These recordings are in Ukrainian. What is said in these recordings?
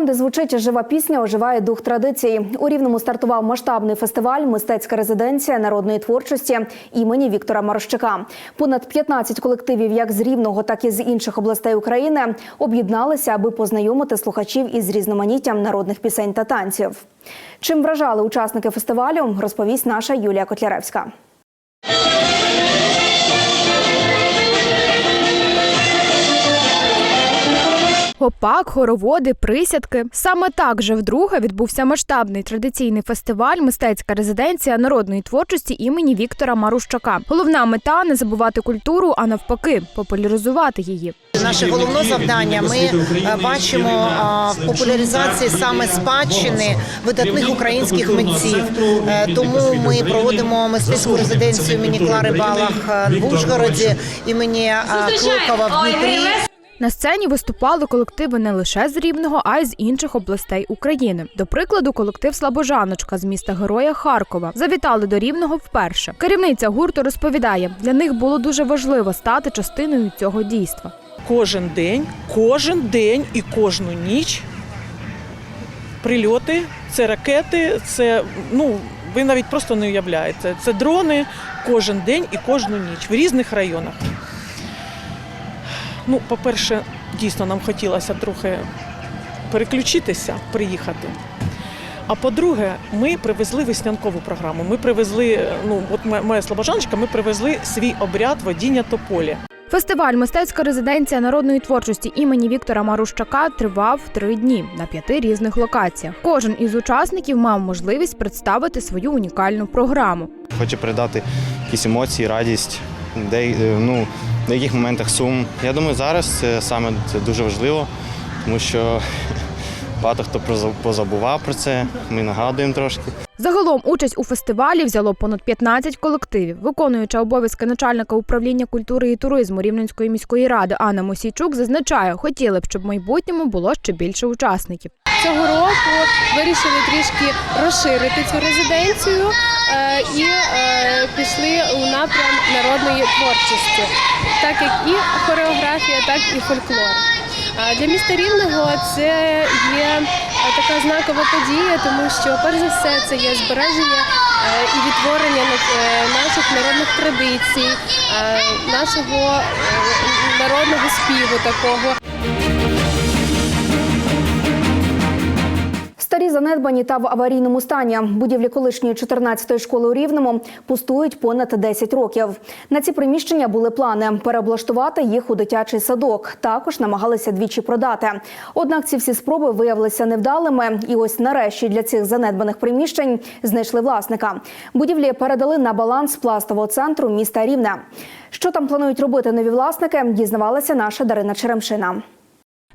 Там, де звучить жива пісня, оживає дух традиції. У Рівному стартував масштабний фестиваль Мистецька резиденція народної творчості імені Віктора Марощака. Понад 15 колективів, як з Рівного, так і з інших областей України, об'єдналися, аби познайомити слухачів із різноманіттям народних пісень та танців. Чим вражали учасники фестивалю, розповість наша Юлія Котляревська. Гопак, хороводи, присядки. Саме так вже вдруге відбувся масштабний традиційний фестиваль Мистецька резиденція народної творчості імені Віктора Марущака. Головна мета не забувати культуру, а навпаки, популяризувати її. Наше головне завдання ми е, бачимо в популяризації саме спадщини видатних українських митців. Е, Тому ми проводимо мистецьку резиденцію імені Клари Балах е, в Ужгороді, імені е, Клокова в Дніпрі. На сцені виступали колективи не лише з Рівного, а й з інших областей України. До прикладу, колектив Слабожаночка з міста Героя Харкова завітали до Рівного вперше. Керівниця гурту розповідає, для них було дуже важливо стати частиною цього дійства. кожен день, кожен день і кожну ніч. Прильоти, це ракети, це ну ви навіть просто не уявляєте. Це дрони кожен день і кожну ніч в різних районах. Ну, по-перше, дійсно нам хотілося трохи переключитися, приїхати. А по-друге, ми привезли веснянкову програму. Ми привезли, ну от моя- моя слобожаночка, ми привезли свій обряд водіння тополі. Фестиваль Мистецька резиденція народної творчості імені Віктора Марущака тривав три дні на п'яти різних локаціях. Кожен із учасників мав можливість представити свою унікальну програму. Хоче передати якісь емоції, радість, де, ну, на яких моментах сум. Я думаю, зараз це саме це дуже важливо, тому що багато хто позабував про це. Ми нагадуємо трошки. Загалом участь у фестивалі взяло понад 15 колективів. Виконуюча обов'язки начальника управління культури і туризму Рівненської міської ради Анна Мосійчук зазначає, хотіли б, щоб в майбутньому було ще більше учасників. Цього року вирішили трішки розширити цю резиденцію е, і е, пішли у напрям народної творчості, так як і хореографія, так і фольклор. Для міста Рівного це є така знакова подія, тому що перш за все це є збереження е, і відтворення наших народних традицій, нашого народного співу такого. Занедбані та в аварійному стані будівлі колишньої 14-ї школи у Рівному пустують понад 10 років. На ці приміщення були плани переоблаштувати їх у дитячий садок. Також намагалися двічі продати. Однак ці всі спроби виявилися невдалими. І ось нарешті для цих занедбаних приміщень знайшли власника. Будівлі передали на баланс пластового центру міста Рівне. Що там планують робити нові власники? Дізнавалася наша Дарина Черемшина.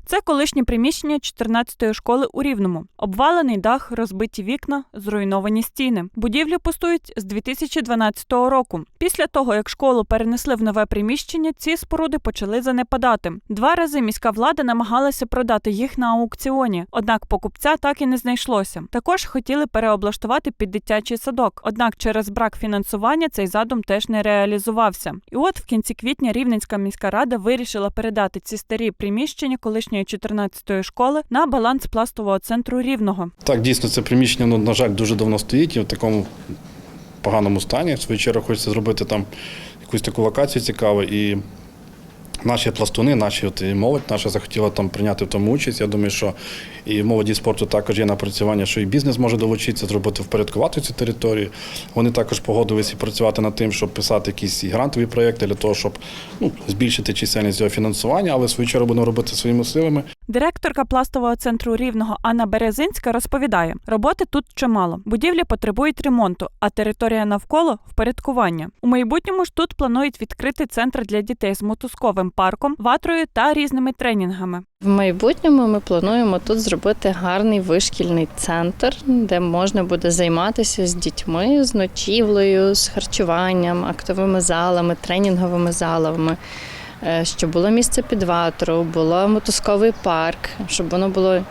Це колишнє приміщення 14-ї школи у Рівному. Обвалений дах, розбиті вікна, зруйновані стіни. Будівлі пустують з 2012 року. Після того, як школу перенесли в нове приміщення, ці споруди почали занепадати. Два рази міська влада намагалася продати їх на аукціоні, однак покупця так і не знайшлося. Також хотіли переоблаштувати під дитячий садок. Однак через брак фінансування цей задум теж не реалізувався. І от в кінці квітня Рівненська міська рада вирішила передати ці старі приміщення колишньої 14-ї школи на баланс пластового центру Рівного. Так, дійсно, це приміщення, ну, на жаль, дуже давно стоїть і в такому поганому стані. В свою чергу хочеться зробити там якусь таку локацію цікаву. І наші пластуни, наші от, і молодь наша захотіла там прийняти в тому участь. Я думаю, що і в молоді спорту також є напрацювання, що і бізнес може долучитися, зробити впорядкувати цю територію. Вони також погодилися працювати над тим, щоб писати якісь і грантові проєкти для того, щоб ну, збільшити чисельність цього фінансування, але свою чергу будемо робити своїми силами. Директорка пластового центру Рівного Анна Березинська розповідає: роботи тут чимало. Будівлі потребують ремонту, а територія навколо впорядкування. У майбутньому ж тут планують відкрити центр для дітей з мотузковим аквапарком, ватрою та різними тренінгами. В майбутньому ми плануємо тут зробити гарний вишкільний центр, де можна буде займатися з дітьми, з ночівлею, з харчуванням, актовими залами, тренінговими залами. е, Щоб було місце під ватру, було мотузковий парк, щоб воно було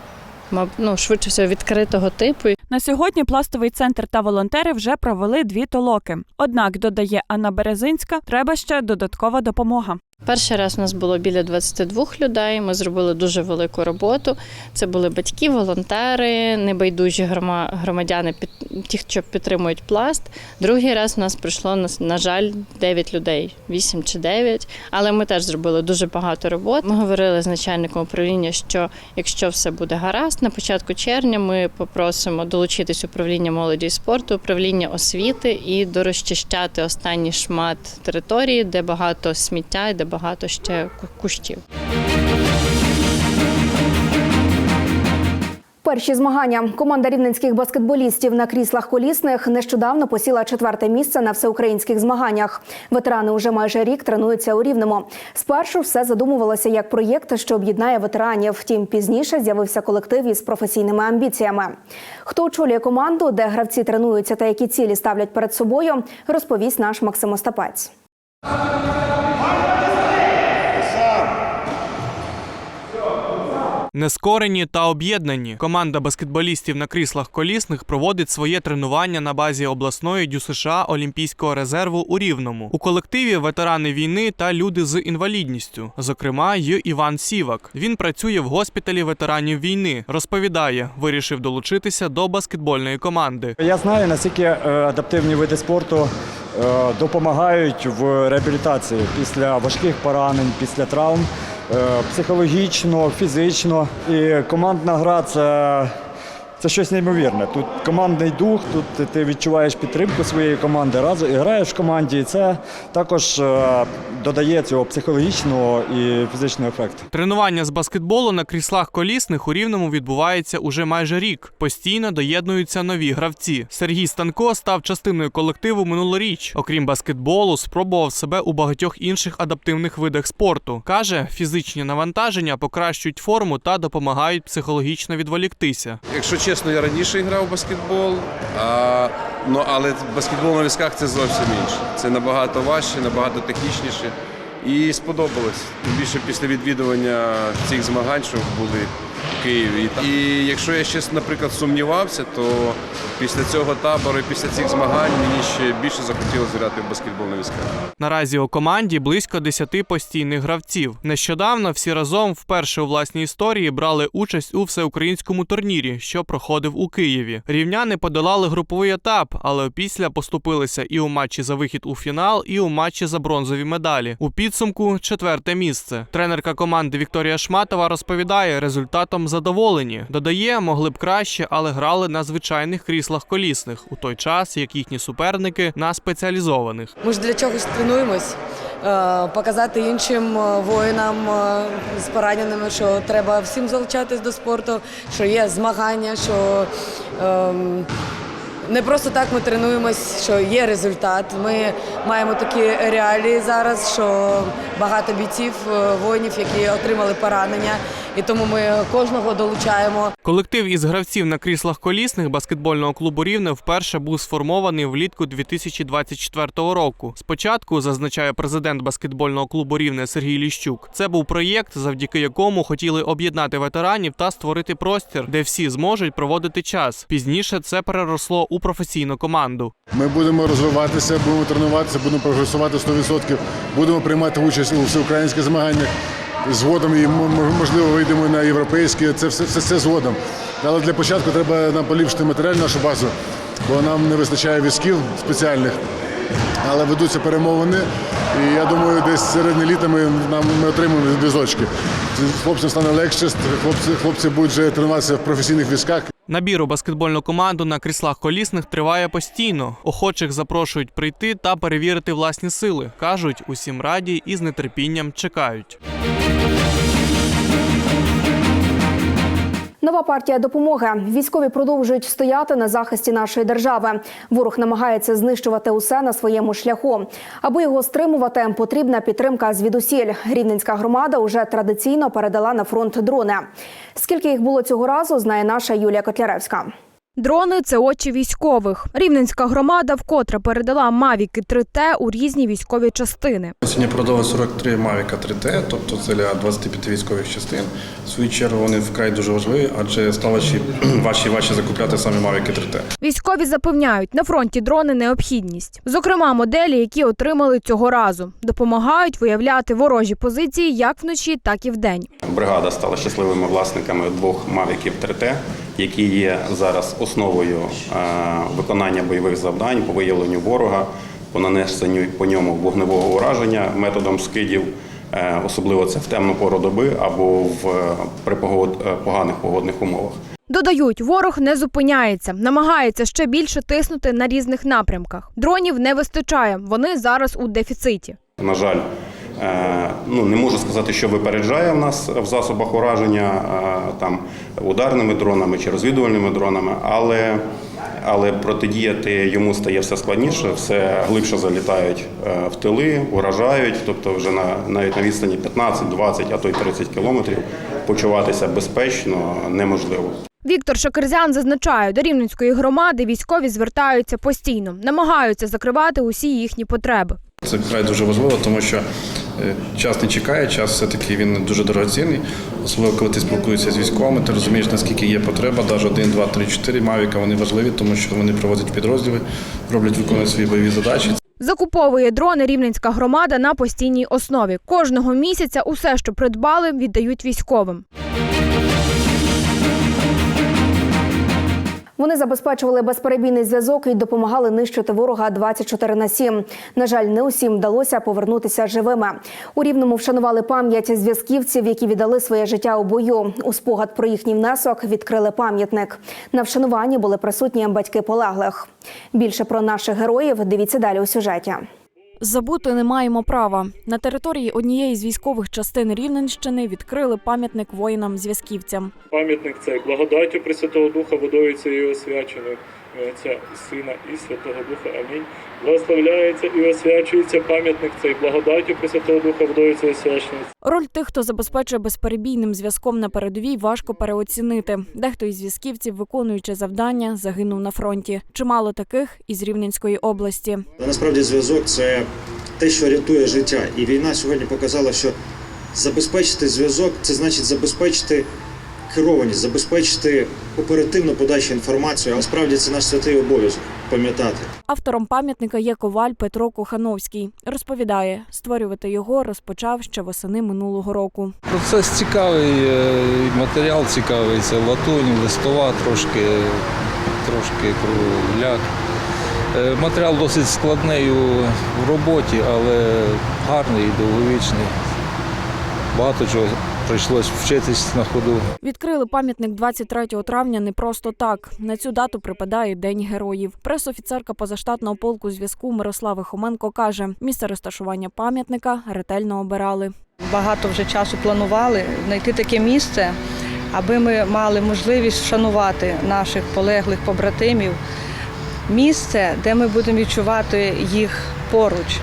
ну, швидше всього відкритого типу. На сьогодні пластовий центр та волонтери вже провели дві толоки. Однак, додає Анна Березинська, треба ще додаткова допомога. Перший раз у нас було біля 22 людей. Ми зробили дуже велику роботу. Це були батьки, волонтери, небайдужі громадяни, ті, що підтримують пласт. Другий раз у нас прийшло на жаль 9 людей, 8 чи 9. Але ми теж зробили дуже багато робот. Ми говорили з начальником управління, що якщо все буде гаразд, на початку червня ми попросимо долучитись управління молоді і спорту, управління освіти і дорозчищати останній шмат території, де багато сміття і де багато ще ку- кущів. Перші змагання команда рівненських баскетболістів на кріслах колісних нещодавно посіла четверте місце на всеукраїнських змаганнях. Ветерани уже майже рік тренуються у рівному. Спершу все задумувалося як проєкт, що об'єднає ветеранів. Втім, пізніше з'явився колектив із професійними амбіціями. Хто очолює команду, де гравці тренуються та які цілі ставлять перед собою, розповість наш Максим Остапець. Нескорені та об'єднані. Команда баскетболістів на кріслах колісних проводить своє тренування на базі обласної ДЮСШ Олімпійського резерву у Рівному. У колективі ветерани війни та люди з інвалідністю, зокрема, й Іван Сівак. Він працює в госпіталі ветеранів війни. Розповідає, вирішив долучитися до баскетбольної команди. Я знаю, наскільки е, адаптивні види спорту е, допомагають в реабілітації після важких поранень, після травм, психологічно, фізично. І командна гра це, це щось неймовірне. Тут командний дух, тут ти відчуваєш підтримку своєї команди, разом і граєш в команді. І це також е, додає цього психологічного і фізичного ефекту. Тренування з баскетболу на кріслах колісних у Рівному відбувається уже майже рік. Постійно доєднуються нові гравці. Сергій Станко став частиною колективу минулоріч. Окрім баскетболу, спробував себе у багатьох інших адаптивних видах спорту. Каже, фізичні навантаження покращують форму та допомагають психологічно відволіктися. Якщо чесно, я раніше грав у баскетбол, а, ну, але баскетбол на візках це зовсім інше. Це набагато важче, набагато технічніше. І сподобалось. Більше після відвідування цих змагань, що були в Києві. І якщо я ще, наприклад, сумнівався, то після цього табору після цих змагань мені ще більше захотілося грати в баскетбол на візках. Наразі у команді близько 10 постійних гравців. Нещодавно всі разом вперше у власній історії брали участь у всеукраїнському турнірі, що проходив у Києві. Рівняни подолали груповий етап, але після поступилися і у матчі за вихід у фінал, і у матчі за бронзові медалі. У підсумку четверте місце. Тренерка команди Вікторія Шматова розповідає, результатом задоволені. Додає, могли б краще, але грали на звичайних кріслах колісних у той час, як їхні суперники на спеціалізованих. Ми ж для чогось тренуємось. е, Показати іншим е, воїнам е, з пораненими, що треба всім залучатись до спорту, що є змагання, що ем, не просто так ми тренуємось, що є результат. Ми маємо такі реалії зараз, що багато бійців, воїнів, які отримали поранення, і тому ми кожного долучаємо. Колектив із гравців на кріслах колісних баскетбольного клубу Рівне вперше був сформований влітку 2024 року. Спочатку зазначає президент баскетбольного клубу Рівне Сергій Ліщук. Це був проєкт, завдяки якому хотіли об'єднати ветеранів та створити простір, де всі зможуть проводити час. Пізніше це переросло у професійну команду. Ми будемо розвиватися, будемо тренуватися, будемо прогресувати 100%, будемо приймати участь у всеукраїнських змаганнях. Згодом і можливо вийдемо на європейські. Це все, все, все згодом. Але для початку треба нам поліпшити матеріальну нашу базу, бо нам не вистачає візків спеціальних. Але ведуться перемовини, і я думаю, десь середини літа ми, нам, ми отримаємо візочки. Хлопцям стане легше, хлопці, хлопці будуть вже тренуватися в професійних візках. Набір у баскетбольну команду на кріслах колісних триває постійно. Охочих запрошують прийти та перевірити власні сили. кажуть, усім раді і з нетерпінням чекають. Нова партія допомоги. Військові продовжують стояти на захисті нашої держави. Ворог намагається знищувати усе на своєму шляху. Аби його стримувати, потрібна підтримка звідусіль. Рівненська громада уже традиційно передала на фронт дрони. Скільки їх було цього разу, знає наша Юлія Котляревська. Дрони це очі військових. Рівненська громада вкотре передала Мавіки 3Т у різні військові частини. Сьогодні продали 43 Мавіка 3Т, тобто це для 25 військових частин. В свою чергу вони вкрай дуже важливі, адже стало ще важче і важче закупляти самі Мавіки 3Т. Військові запевняють, на фронті дрони необхідність. Зокрема, моделі, які отримали цього разу, допомагають виявляти ворожі позиції як вночі, так і вдень. Бригада стала щасливими власниками двох мавіків 3Т, які є зараз основою е, виконання бойових завдань по виявленню ворога, по нанесенню по ньому вогневого ураження методом скидів. Е, Особливо це в темну пору доби або в е, при поганих погодних умовах. Додають, ворог не зупиняється, намагається ще більше тиснути на різних напрямках. Дронів не вистачає, вони зараз у дефіциті. На жаль, ну не можу сказати, що випереджає в нас в засобах ураження е, там ударними дронами чи розвідувальними дронами, але, але протидіяти йому стає все складніше, все глибше залітають е, в тили, уражають, тобто вже на навіть на відстані 15, 20, а то й 30 кілометрів почуватися безпечно неможливо. Віктор Шакерзян зазначає, до рівненської громади військові звертаються постійно, намагаються закривати усі їхні потреби. Це вкрай дуже важливо, тому що е, час не чекає, час все-таки він дуже дорогоцінний. Особливо, коли ти спілкуєшся з військовими, ти розумієш, наскільки є потреба. Навіть 1, 2, 3, 4 мавіка вони важливі, тому що вони проводять підрозділи, роблять виконують свої бойові задачі. Закуповує дрони рівненська громада на постійній основі. Кожного місяця усе, що придбали, віддають військовим. Вони забезпечували безперебійний зв'язок і допомагали нищити ворога 24 на 7. На жаль, не усім вдалося повернутися живими. У рівному вшанували пам'ять зв'язківців, які віддали своє життя у бою. У спогад про їхній внесок відкрили пам'ятник. На вшануванні були присутні батьки полеглих. Більше про наших героїв дивіться далі у сюжеті. Забути не маємо права. На території однієї з військових частин Рівненщини відкрили пам'ятник воїнам-зв'язківцям. Пам'ятник цей благодаттю Пресвятого Духа, водою цією освяченою, Отця і Сина і Святого Духа. Амінь. Благословляється і освячується пам'ятник цей благодаттю Пресвятого Духа, цією освяченою. Роль тих, хто забезпечує безперебійним зв'язком на передовій, важко переоцінити. Дехто із зв'язківців, виконуючи завдання, загинув на фронті. Чимало таких із Рівненської області. Насправді зв'язок це те, що рятує життя. І війна сьогодні показала, що забезпечити зв'язок це значить забезпечити керованість, забезпечити оперативну подачу інформації. А насправді це наш святий обов'язок пам'ятати. Автором пам'ятника є коваль Петро Кохановський. Розповідає, створювати його розпочав ще восени минулого року. Процес цікавий, е, матеріал цікавий, це латунь, листова, трошки, трошки кругляк. Е, Матеріал досить складний в роботі, але гарний і довговічний. Багато чого прийшлось вчитись на ходу. Відкрили пам'ятник 23 травня не просто так. На цю дату припадає День героїв. Пресофіцерка позаштатного полку зв'язку Мирослава Хоменко каже, місце розташування пам'ятника ретельно обирали. Багато вже часу планували знайти таке місце, аби ми мали можливість вшанувати наших полеглих побратимів. Місце, де ми будемо відчувати їх поруч.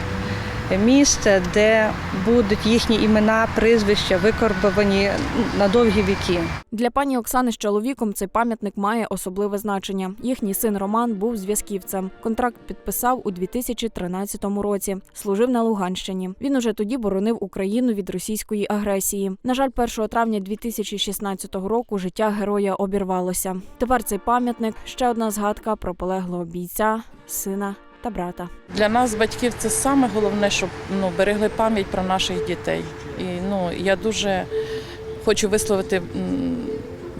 Місце, де будуть їхні імена, прізвища викорбовані на довгі віки. Для пані Оксани з чоловіком цей пам'ятник має особливе значення. Їхній син Роман був зв'язківцем. Контракт підписав у 2013 році. Служив на Луганщині. Він уже тоді боронив Україну від російської агресії. На жаль, 1 травня 2016 року життя героя обірвалося. Тепер цей пам'ятник ще одна згадка про полеглого бійця, сина та брата. Для нас, батьків, це саме головне, щоб ну, берегли пам'ять про наших дітей. І ну, я дуже хочу висловити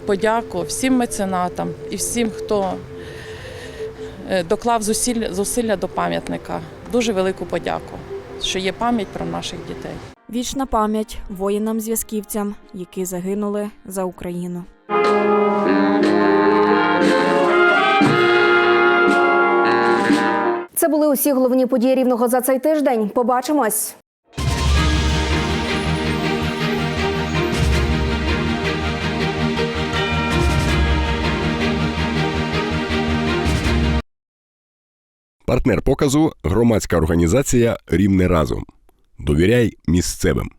подяку всім меценатам і всім, хто е, доклав зусиль, зусилля до пам'ятника. Дуже велику подяку, що є пам'ять про наших дітей. Вічна пам'ять воїнам-зв'язківцям, які загинули за Україну. Це були усі головні події рівного за цей тиждень. Побачимось. Партнер показу громадська організація Рівне разом. Довіряй місцевим.